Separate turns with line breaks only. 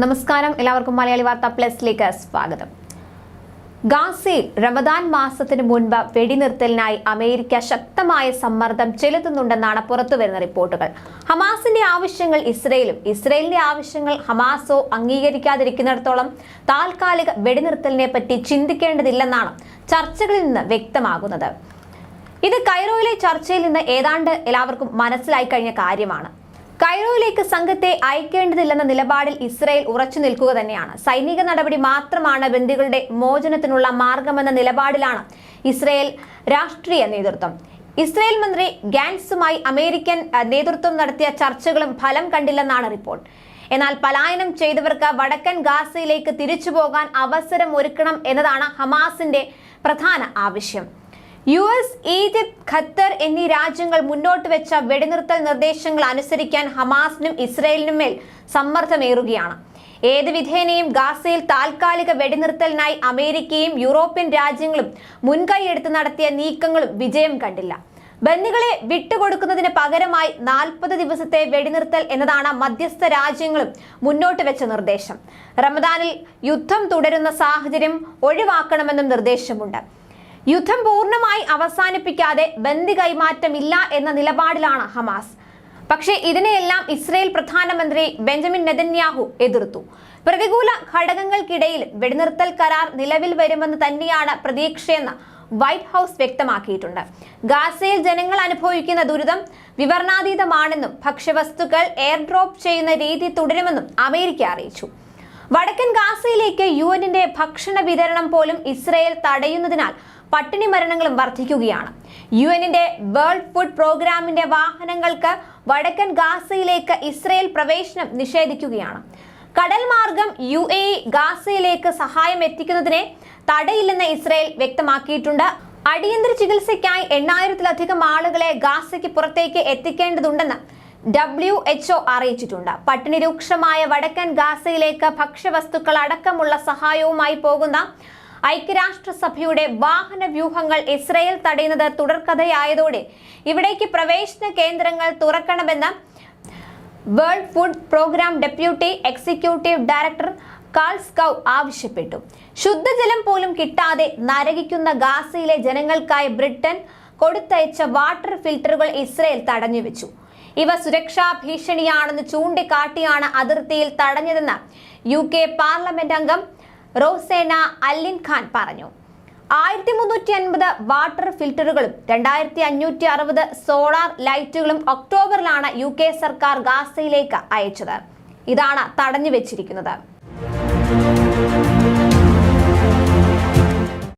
നമസ്കാരം. എല്ലാവർക്കും മലയാളി വാർത്ത പ്ലസിലേക്ക് സ്വാഗതം. ഗാസയിൽ റമദാൻ മാസത്തിന് മുൻപ് വെടിനിർത്തലിനായി അമേരിക്ക ശക്തമായ സമ്മർദ്ദം ചെലുത്തുന്നുണ്ടെന്നാണ് പുറത്തുവരുന്ന റിപ്പോർട്ടുകൾ. ഹമാസിന്റെ ആവശ്യങ്ങൾ ഇസ്രയേലും ഇസ്രയേലിന്റെ ആവശ്യങ്ങൾ ഹമാസോ അംഗീകരിക്കാതിരിക്കുന്നിടത്തോളം താൽക്കാലിക വെടിനിർത്തലിനെ പറ്റി ചിന്തിക്കേണ്ടതില്ലെന്നാണ് ചർച്ചകളിൽ നിന്ന് വ്യക്തമാകുന്നത്. ഇത് കൈറോയിലെ ചർച്ചയിൽ നിന്ന് ഏതാണ്ട് എല്ലാവർക്കും മനസ്സിലായി കഴിഞ്ഞ കാര്യമാണ്. കൈറോയിലേക്ക് സംഘത്തെ അയക്കേണ്ടതില്ലെന്ന നിലപാടിൽ ഇസ്രായേൽ ഉറച്ചു നിൽക്കുക തന്നെയാണ്. സൈനിക നടപടി മാത്രമാണ് ബന്ദികളുടെ മോചനത്തിനുള്ള മാർഗമെന്ന നിലപാടിലാണ് ഇസ്രായേൽ രാഷ്ട്രീയ നേതൃത്വം. ഇസ്രായേൽ മന്ത്രി ഗാൻസുമായി അമേരിക്കൻ നേതൃത്വം നടത്തിയ ചർച്ചകളും ഫലം കണ്ടില്ലെന്നാണ് റിപ്പോർട്ട്. എന്നാൽ പലായനം ചെയ്തവർക്ക് വടക്കൻ ഗാസയിലേക്ക് തിരിച്ചു പോകാൻ അവസരം ഒരുക്കണം എന്നതാണ് ഹമാസിന്റെ പ്രധാന ആവശ്യം. യു എസ് ഈജിപ്ത് ഖത്തർ എന്നീ രാജ്യങ്ങൾ മുന്നോട്ട് വെച്ച വെടിനിർത്തൽ നിർദ്ദേശങ്ങൾ അനുസരിക്കാൻ ഹമാസിനും ഇസ്രയേലിനും മേൽ സമ്മർദ്ദമേറുകയാണ്. ഏത് വിധേനയും ഗാസയിൽ താൽക്കാലിക വെടിനിർത്തലിനായി അമേരിക്കയും യൂറോപ്യൻ രാജ്യങ്ങളും മുൻകൈയെടുത്ത് നടത്തിയ നീക്കങ്ങളും വിജയം കണ്ടില്ല. ബന്ദികളെ വിട്ടുകൊടുക്കുന്നതിന് പകരമായി നാൽപ്പത് ദിവസത്തെ വെടിനിർത്തൽ എന്നതാണ് മധ്യസ്ഥ രാജ്യങ്ങളും മുന്നോട്ട് വെച്ച നിർദ്ദേശം. റമദാനിൽ യുദ്ധം തുടരുന്ന സാഹചര്യം ഒഴിവാക്കണമെന്നും നിർദ്ദേശമുണ്ട്. യുദ്ധം പൂർണമായി അവസാനിപ്പിക്കാതെ ബന്ദി കൈമാറ്റമില്ല എന്ന നിലപാടിലാണ് ഹമാസ്. പക്ഷേ ഇതിനെയെല്ലാം ഇസ്രയേൽ പ്രധാനമന്ത്രി ബെഞ്ചമിൻ നെതന്യാഹു എതിർത്തു. പ്രതികൂല ഘടകങ്ങൾക്കിടയിൽ വെടിനിർത്തൽ കരാർ നിലവിൽ വരുമെന്ന് തന്നെയാണ് പ്രതീക്ഷയെന്ന് വൈറ്റ് ഹൗസ് വ്യക്തമാക്കിയിട്ടുണ്ട്. ഗാസയിൽ ജനങ്ങൾ അനുഭവിക്കുന്ന ദുരിതം വിവരണാതീതമാണെന്നും ഭക്ഷ്യവസ്തുക്കൾ എയർ ഡ്രോപ്പ് ചെയ്യുന്ന രീതി തുടരുമെന്നും അമേരിക്ക അറിയിച്ചു. വടക്കൻ ഗാസയിലേക്ക് യു എന്നിന്റെ ഭക്ഷണ വിതരണം പോലും ഇസ്രയേൽ തടയുന്നതിനാൽ പട്ടിണി മരണങ്ങളും വർദ്ധിക്കുകയാണ്. യു എന്നിന്റെ വേൾഡ് ഫുഡ് പ്രോഗ്രാമിന്റെ വാഹനങ്ങൾക്ക് വടക്കൻ ഗാസയിലേക്ക് ഇസ്രയേൽ പ്രവേശനം നിഷേധിക്കുകയാണ്. കടൽ മാർഗം യു എ ഗാസയിലേക്ക് സഹായം എത്തിക്കുന്നതിനെ തടയില്ലെന്ന് ഇസ്രയേൽ വ്യക്തമാക്കിയിട്ടുണ്ട്. അടിയന്തര ചികിത്സയ്ക്കായി എണ്ണായിരത്തിലധികം ആളുകളെ ഗാസയ്ക്ക് പുറത്തേക്ക് എത്തിക്കേണ്ടതുണ്ടെന്ന് ഡബ്ല്യു എച്ച്ഒ അറിയിച്ചിട്ടുണ്ട്. പട്ടിണി രൂക്ഷമായ വടക്കൻ ഗാസയിലേക്ക് ഭക്ഷ്യവസ്തുക്കൾ അടക്കമുള്ള സഹായവുമായി പോകുന്ന ഐക്യരാഷ്ട്രസഭയുടെ വാഹന വ്യൂഹങ്ങൾ ഇസ്രയേൽ തടയുന്നത് തുടർക്കഥയായതോടെ ഇവിടേക്ക് പ്രവേശന കേന്ദ്രങ്ങൾ തുറക്കണമെന്ന് world food programme deputy executive director Carl Skau ആവശ്യപ്പെട്ടു. ശുദ്ധജലം പോലും കിട്ടാതെ നരകിക്കുന്ന ഗാസയിലെ ജനങ്ങൾക്കായി ബ്രിട്ടൻ കൊടുത്തയച്ച വാട്ടർ ഫിൽട്ടറുകൾ ഇസ്രയേൽ തടഞ്ഞുവെച്ചു. ഇവ സുരക്ഷാ ഭീഷണിയാണെന്ന് ചൂണ്ടിക്കാട്ടിയാണ് അതിർത്തിയിൽ തടഞ്ഞതെന്ന് യു കെ പാർലമെന്റ് അംഗം റോസേന അല്ലിൻ ഖാൻ പറഞ്ഞു. ആയിരത്തി മുന്നൂറ്റി അൻപത് വാട്ടർ ഫിൽറ്ററുകളും രണ്ടായിരത്തി അഞ്ഞൂറ്റി അറുപത് സോളാർ ലൈറ്റുകളും ഒക്ടോബറിലാണ് യു കെ സർക്കാർ ഗാസയിലേക്ക് അയച്ചത്. ഇതാണ് തടഞ്ഞു വെച്ചിരിക്കുന്നത്